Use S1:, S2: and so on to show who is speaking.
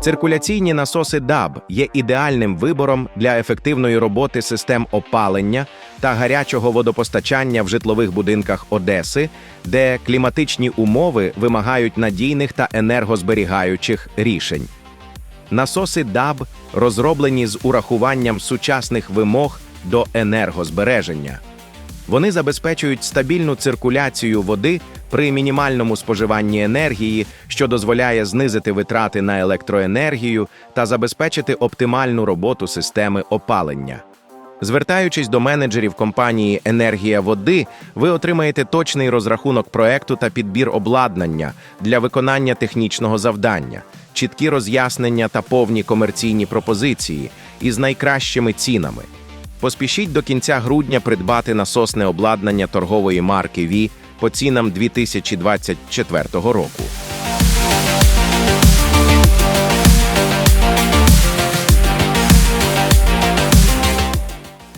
S1: Циркуляційні насоси DAB є ідеальним вибором для ефективної роботи систем опалення та гарячого водопостачання в житлових будинках Одеси, де кліматичні умови вимагають надійних та енергозберігаючих рішень. Насоси DAB розроблені з урахуванням сучасних вимог до енергозбереження. Вони забезпечують стабільну циркуляцію води при мінімальному споживанні енергії, що дозволяє знизити витрати на електроенергію та забезпечити оптимальну роботу системи опалення. Звертаючись до менеджерів компанії Енергія води, ви отримаєте точний розрахунок проекту та підбір обладнання для виконання технічного завдання, чіткі роз'яснення та повні комерційні пропозиції із найкращими цінами. Поспішіть до кінця грудня придбати насосне обладнання торгової марки ВІ по цінам 2024 року.